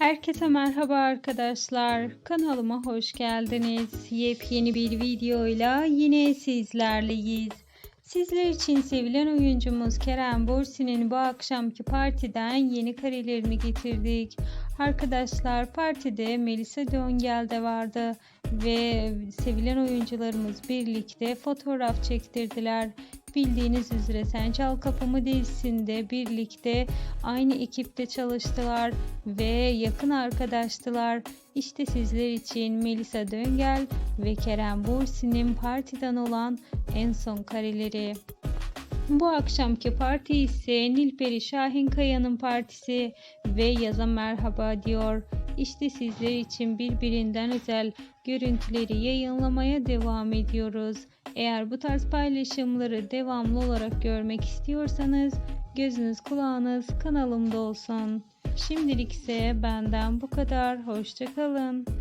Herkese merhaba arkadaşlar. Kanalıma hoş geldiniz. Yepyeni bir videoyla yine sizlerleyiz. Sizler için sevilen oyuncumuz Kerem Bürsin'in bu akşamki partiden yeni karelerini getirdik. Arkadaşlar partide Melisa Döngel de vardı ve sevilen oyuncularımız birlikte fotoğraf çektirdiler. Bildiğiniz üzere Sen Çal Kapımı dizisinde birlikte aynı ekipte çalıştılar ve yakın arkadaştılar. İşte sizler için Melisa Döngel ve Kerem Bürsin'in partiden olan en son kareleri. Bu akşamki parti ise Nilperi Şahinkaya'nın partisi ve yaza merhaba diyor. İşte sizler için birbirinden özel görüntüleri yayınlamaya devam ediyoruz. Eğer bu tarz paylaşımları devamlı olarak görmek istiyorsanız gözünüz kulağınız kanalımda olsun. Şimdilik ise benden bu kadar. Hoşçakalın.